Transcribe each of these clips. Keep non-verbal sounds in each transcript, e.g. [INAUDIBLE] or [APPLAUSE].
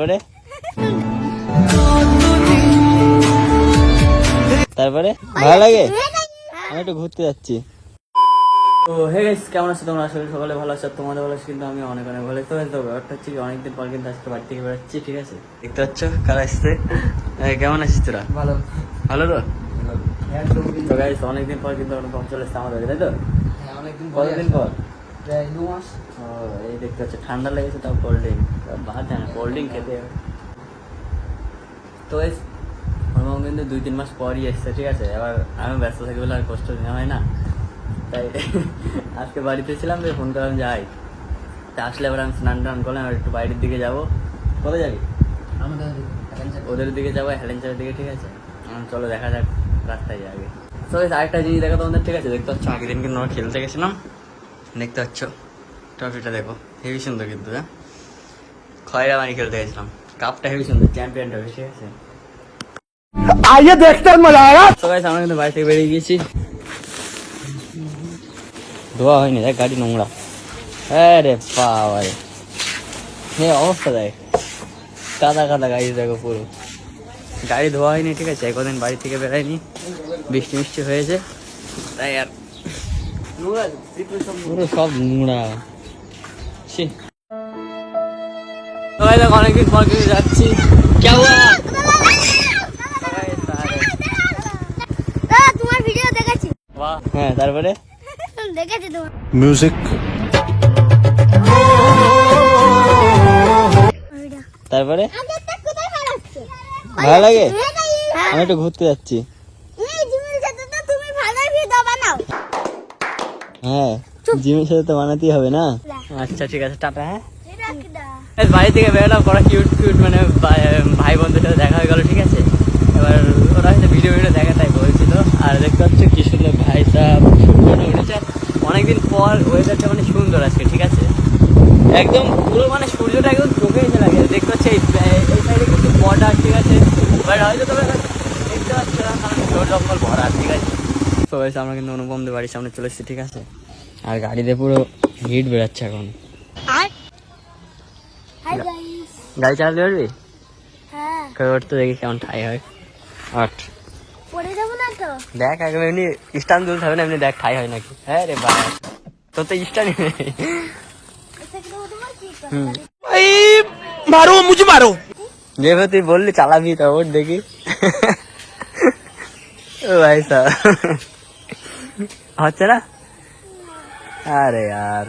তারপরে? তারপরে? ভালো লাগে? আমি একটু ঘুরতে যাচ্ছি। তো হে গাইস কেমন আছো তোমরা? আসলে সকালে ভালো আছো। তোমাদের ভালো আছো কিন্তু আমি অনেক অনেক ভালো। তো তো ব্যাপারটা হচ্ছে অনেকদিন পর কিন্তু আজকে বাড়ি থেকে বেরোচ্ছি ঠিক আছে? দেখতে পাচ্ছ? কারা আসছে এই, কেমন আছিস তোরা? ভালো। ভালো তো? তো গাইস অনেকদিন পর কিন্তু অনুপম চলে এসছে আমাদের তাই তো? হ্যাঁ অনেকদিন কতদিন পর? প্রায় দু মাস এই দেখতে পাচ্ছ ঠান্ডা লেগেছে তাও কোল্ড ড্রিঙ্ক বাদ জানা কোল্ড ড্রিঙ্ক খেতে হবে। তো এই অনুপম কিন্তু দুই তিন মাস পরই এসছে ঠিক আছে? এবার আমি ব্যস্ত থাকি বলে আর কষ্ট নেওয়া হয় না। তাই [LAUGHS] আজকে বাড়িতে ছিলাম তো ফোন করলাম যাই। তা আসলে এবার আমি স্নান টান করলাম আর একটু বাইরের দিকে যাব। কোথায় যাবি? ওদের দিকে যাব হেলেঞ্চারের দিকে ঠিক আছে? চলো দেখা যাক রাস্তায় আগে। তো আরেকটা জিনিস দেখো তোমাদের ঠিক আছে? দেখতে পাচ্ছ আগের দিন কিন্তু আমরা খেলতে গেছিলাম। দেখতে পাচ্ছ? ট্রফিটা দেখো। হেভি সুন্দর কিন্তু হ্যাঁ? খয়রা মানি খেলতে গেছিলাম। কাপটা হেভি সুন্দর চ্যাম্পিয়ন ট্রফি ঠিক আছে? আইয়ে দেখতে সবাই সামনে কিন্তু বাড়ি থেকে বেরিয়ে গিয়েছি। ধোয়া হয়নি দেখ গাড়ি নোংরা। হ্যাঁ রে বাবা রে হে অবস্থা দেখ। কাদা কাদা গাড়ি দেখো পুরো। গাড়ি ধোয়া হয়নি ঠিক আছে? কদিন বাড়ি থেকে বেরোয়নি। বৃষ্টি মিষ্টি হয়েছে। তাই আর পুরো সব নোংরা। ছি। সবাই দেখ অনেকদিন পর কিছু যাচ্ছি। কে তোমার ভিডিও দেখেছি হ্যাঁ তারপরে? দেখেছি তোমার মিউজিক তারপরে ভালো লাগে? আমি একটু ঘুরতে যাচ্ছি। হ্যাঁ জিমের সাথে তো বানাতেই হবে না? আচ্ছা ঠিক আছে টাটা হ্যাঁ? বাড়ি থেকে বেরোলাম পরে কিউট কিউট মানে ভাই- ভাই বন্ধুদের সাথে দেখা হয়ে গেল ঠিক আছে? এবার ওরা হয়তো ভিডিও ভিডিও দেখা তাই বলছিল। আর দেখতে পাচ্ছ কি সুন্দর ভাই সাহেব সূর্যটা উঠেছে অনেকদিন পর ওয়েদারটা মানে সুন্দর আজকে ঠিক আছে? একদম পুরো মানে সূর্যটা একদম চোখে এসে লাগে। দেখতে পাচ্ছি এই এই সাইডে কিন্তু বর্ডার ঠিক আছে? বাট হয়তো তবে দেখতে পাচ্ছ না কারণ জোর জঙ্গল ভরা ঠিক আছে? হয়েছে আমরা কিন্তু অনুপমদের বাড়ির সামনে চলে এসেছি ঠিক আছে? আর গাড়িতে পুরো হিট বেড়াচ্ছে এখন। গাড়ি চালাতে পারবি? ওর তো দেখি কেমন ঠাই হয়। আট। পড়ে যাব দেখ একবার এমনি স্টান দুলতে হবে না এমনি দেখ ঠাই হয় নাকি। হ্যাঁ রে বাবা তোর তো স্টানই নেই। মারো মুঝে মারো। যেভাবে তুই বললি চালাবি তা দেখি। ও ভাই সাহেব হচ্ছে না আরে আর।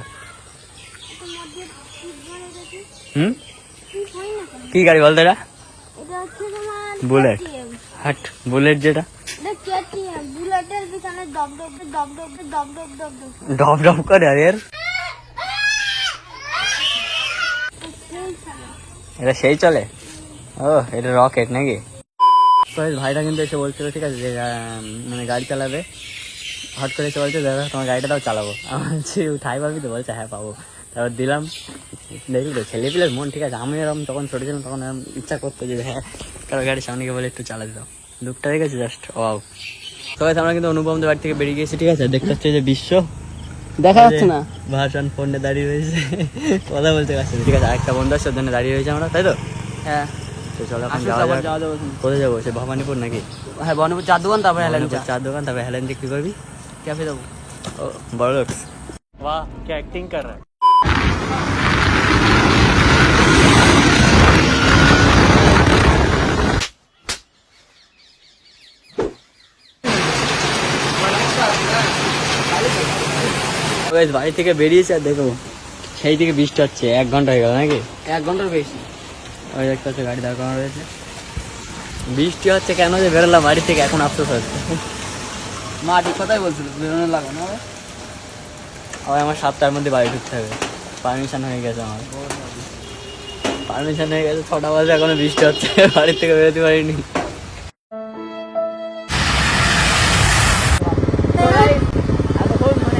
হুম? কি গাড়ি বলতো এটা? বুলেট। হাট, বুলেট যেটা। ডব ডব করে আরে এটা সেই চলে? ও, এটা রকেট নাকি? তো ভাইটা কিন্তু এসে বলছিল, ঠিক আছে, যে মানে গাড়ি চালাবে। হট করে এসে বলছে দাদা তোমার গাড়িটাও চালাবো। আমার বলছি ঠাই পাবি তো? বলছে হ্যাঁ পাবো। তারপর দিলাম। দেখলি তো ছেলে পিলের মন ঠিক আছে। আমি এরকম তখন ছোটো ছিলাম তখন এরম ইচ্ছা করতো যে হ্যাঁ কারও গাড়ির সামনে গিয়ে বলে একটু চালা দিতাম দুঃখটা দেখেছি জাস্ট ও তো guys, আমরা কিন্তু অনুপমদের বাড়ি থেকে বেরিয়ে গেছি ঠিক আছে? দেখতে হচ্ছে যে বিশ্ব। দেখা যাচ্ছে না। ভাষণ ফোনে দাঁড়িয়ে রয়েছে। কথা বলতে পারছে ঠিক আছে আরেকটা বন্ধু আছে জন্য দাঁড়িয়ে রয়েছে আমরা তাই তো? হ্যাঁ। তো চলো এখন যাওয়া যাক। যাওয়া যাবে ওখানে। কোথায় যাব? সে ভবানীপুর নাকি? হ্যাঁ বনপুর চার দোকান তারপরে হেলেন চার দোকান তারপরে হেলেন কি করবি? ক্যাফে যাবো ও বড় লোক वाह क्या एक्टिंग कर रहा है Guys, বাড়ি থেকে বেরিয়েছে আর দেখো সেই থেকে বৃষ্টি হচ্ছে এক ঘন্টা হয়ে গেল নাকি এক ঘন্টার বেশি ওই দেখতে হচ্ছে গাড়ি দাঁড় করানো রয়েছে বৃষ্টি হচ্ছে কেন যে বেরোলাম বাড়ি থেকে এখন আফসোস হচ্ছে মা ঠিক কথাই বলছিল বেরোনো লাগবে না। আবার আমার সাতটার মধ্যে বাড়ি ঢুকতে হবে। পারমিশন হয়ে গেছে আমার। পারমিশন হয়ে গেছে ছটা বাজে এখনও বৃষ্টি হচ্ছে বাড়ির থেকে বেরোতে পারিনি। মানে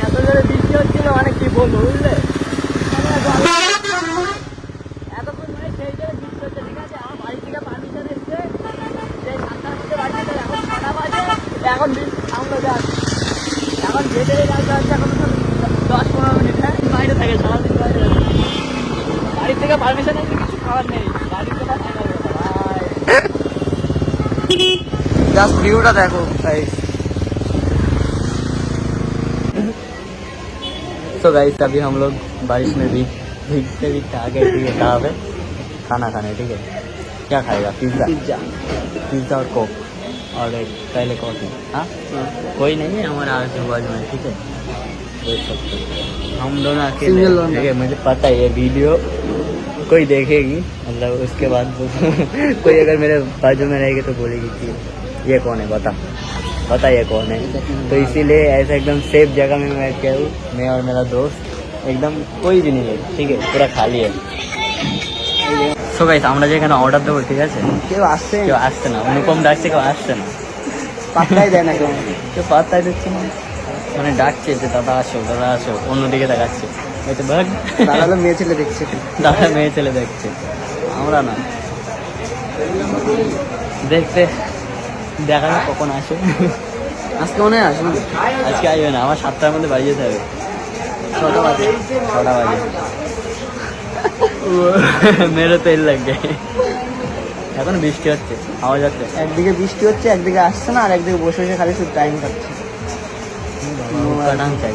এত জোরে বৃষ্টি হচ্ছিল মানে কি বলব বুঝলে এতক্ষণ মানে সেই জোরে বৃষ্টি হচ্ছে ঠিক আছে আমার বাড়ি থেকে পারমিশন এসছে যে সাতটার মধ্যে বাড়ি থেকে এখন ছটা বাজে এখন বৃষ্টি থামলো যাক এখন যেতে যাচ্ছে হচ্ছে এখন তো দশ পনেরো মিনিট হ্যাঁ বাইরে থাকে সারাদিন বাইরে থাকে। বাড়ির থেকে পারমিশন এসে কিছু খাবার নেই বাড়ির থেকে জাস্ট ভিউটা দেখো तो गाइस अभी हम लोग बारिश में भी भीगते भीगते आगे ठीक है कहाँ पे खाना खाने ठीक है क्या खाएगा पिज्ज़ा পিজ্জা पिज्ज़ा और कोक और एक पहले कॉफी हाँ कोई नहीं है हमारे आजू बाजू में ठीक है देख सकते हो। हम दोनों अकेले Single लोग ठीक है मुझे पता है ये वीडियो कोई देखेगी मतलब उसके बाद [LAUGHS] वो- कोई अगर मेरे बाजू में रहेगी तो बोलेगी कि ये कौन है बता बता ये कौन है तो इसीलिए ऐसा एकदम सेफ जगह में मैं क्या हूँ मैं और मेरा दोस्त एकदम कोई भी नहीं है ठीक है पूरा खाली है সো গাইস আমরা যে এখানে অর্ডার দেবো ঠিক আছে কেউ আসছে কেউ আসছে না অনুপম ডাকছে কেউ আসছে না পাত্তাই দেয় না কেউ কেউ পাত্তাই দিচ্ছে না মানে ডাকছে যে দাদা আসো দাদা আসো অন্যদিকে দেখাচ্ছে হলো মেয়ে ছেলে দেখছে। দাদা মেয়ে ছেলে দেখছে। আমরা না। দেখতে। দেখা কখন আসে। আজকে মনে হয় আসবে আজকে আসবে না আমার সাতটার মধ্যে বাড়ি যেতে হবে। ছটা বাজে। ছটা বাজে। মেরে তেল লাগবে। এখন বৃষ্টি হচ্ছে আওয়াজ যাচ্ছে। একদিকে বৃষ্টি হচ্ছে একদিকে আসছে না আর একদিকে বসে বসে খালি শুধু টাইম কাটছে। কাটান চাই।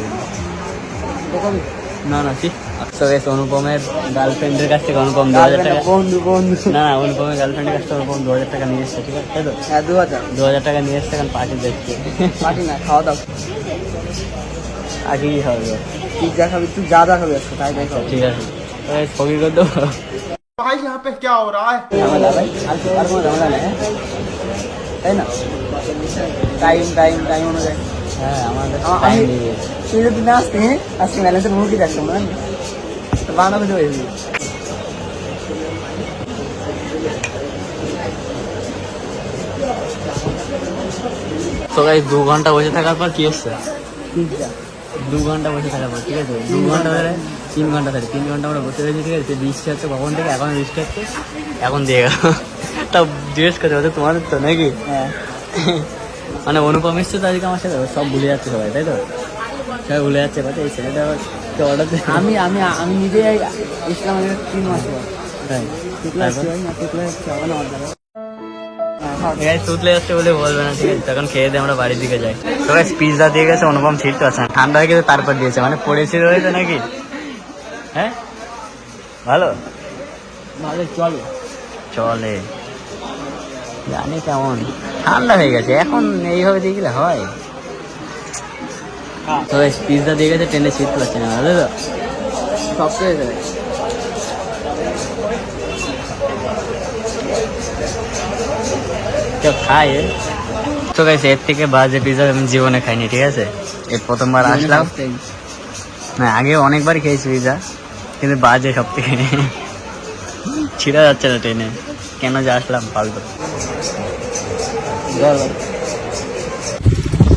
না না ঠিক তো বেশ অনুপমের গার্লফ্রেন্ডের কাছ থেকে অনুপম দু হাজার টাকা বন্ধু বন্ধু না না অনুপমের গার্লফ্রেন্ডের কাছ থেকে অনুপম দু হাজার টাকা নিয়ে এসছে ঠিক আছে তাই তো হ্যাঁ দু হাজার দু হাজার টাকা নিয়ে এসছে এখন পার্টি দেখছে পাটি না খাওয়া দাওয়া আগে কি হবে পিজ্জা খাবি তুই যা যা খাবি আজকে তাই তাই খাবি ঠিক আছে তো বেশ ছবি করে দেবো भाई यहाँ पे क्या हो रहा है ঝামেলা ভাই আর আর কোনো ঝামেলা নেই হ্যাঁ? তাই না টাইম টাইম টাইম অনুযায়ী হ্যাঁ আমাদের আ- টাইম আমি- তুই যদি না আসতি আজকে ব্যালেন্সের মুখই দেখতাম না কিছু হয়েছি তো দু ঘণ্টা বসে থাকার পর কি হচ্ছে? দু ঘণ্টা বসে থাকার পর ঠিক আছে? দু ঘণ্টা ধরে তিন ঘণ্টা ধরে তিন ঘণ্টা আমরা বসে রয়েছি ঠিক আছে? বৃষ্টি হচ্ছে কখন থেকে? এখন বৃষ্টি হচ্ছে এখন দিয়ে গেল। তা জিজ্ঞেস করছে বলছে তোমাদের তো নাকি? হ্যাঁ। মানে অনুপম এসছে তো আজকে আমার সাথে সব ভুলে যাচ্ছে সবাই তাই তো? সবাই ভুলে যাচ্ছে বলছে এই ছেলেটা অর্ডার আমি আমি আমি নিজে ইসলাম আগে তিন মাস পর তাই? দ্বারা হ্যাঁ, তুতলে যাচ্ছে বলে বলবে না ঠিক আছে তখন খেয়ে দিয়ে আমরা বাড়ির দিকে যাই। তো পিৎজা দিয়ে গেছে অনুপম ছিটতে পারছে না। ঠান্ডা হয়ে গেছে তারপর দিয়েছে মানে পড়েছিল হয়েছে নাকি? হ্যাঁ? ভালো? ভালো চলো। চলে। জানি কেমন। ঠান্ডা হয়ে গেছে এখন এইভাবে দিয়ে গেলে হয়। তো গাইস পিৎজা দিয়ে গেছে ট্রেনে সিট পাচ্ছে না ভালো তো সব হয়ে যায় কেউ খায় এ? তো গাইছে এর থেকে বাজে পিৎজা আমি জীবনে খাইনি ঠিক আছে? এই প্রথমবার আসলাম। না আগে অনেকবার খেয়েছি পিৎজা কিন্তু বাজে সব থেকে ছিঁড়া যাচ্ছে না ট্রেনে কেন যে আসলাম পাল্টো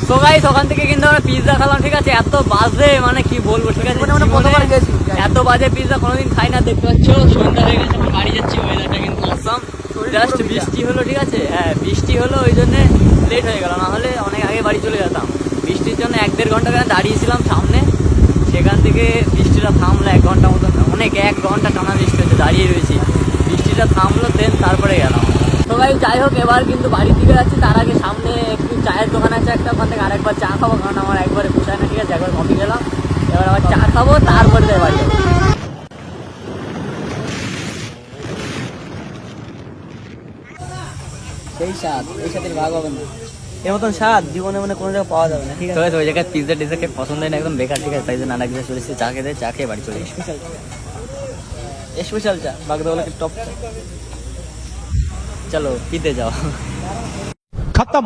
তো গাইস ওখান থেকে কিন্তু আমরা পিৎজা খেলাম ঠিক আছে? এত বাজে মানে কি বলব ঠিক আছে? মানে প্রথমবার গেছি। এত বাজে পিৎজা কোনোদিন খাই না দেখতে পাচ্ছ? সন্ধ্যা হয়ে গেছে আমরা বাড়ি যাচ্ছি ওয়েদারটা কিন্তু অসম জাস্ট বৃষ্টি হলো ঠিক আছে? হ্যাঁ বৃষ্টি হলো ওই জন্য লেট হয়ে গেল। না হলে অনেক আগে বাড়ি চলে যেতাম। বৃষ্টির জন্য এক দেড় ঘণ্টা কেন দাঁড়িয়েছিলাম সামনে। সেখান থেকে বৃষ্টিটা থামলো এক ঘণ্টা মতন অনেক এক ঘণ্টা টানা বৃষ্টি হচ্ছে দাঁড়িয়ে রয়েছি। বৃষ্টিটা থামলো দেন তারপরে গেলাম। তো ভাই যাই হোক এবার কিন্তু বাড়ির দিকে যাচ্ছি তার আগে সামনে চায়ের দোকান আছে একটা ওখান থেকে আরেকবার চা খাব কারণ আমার একবারে বুঝায় না ঠিক আছে? একবার কফি গেলাম এবার আবার চা খাব তারপর বাড়ি পাওয়া যাবে না ওই পছন্দ হয় না একদম বেকার ঠিক আছে? চা খেতে চা খেয়ে বাড়ি স্পেশাল টপ চলো পিতে যাও। খতম।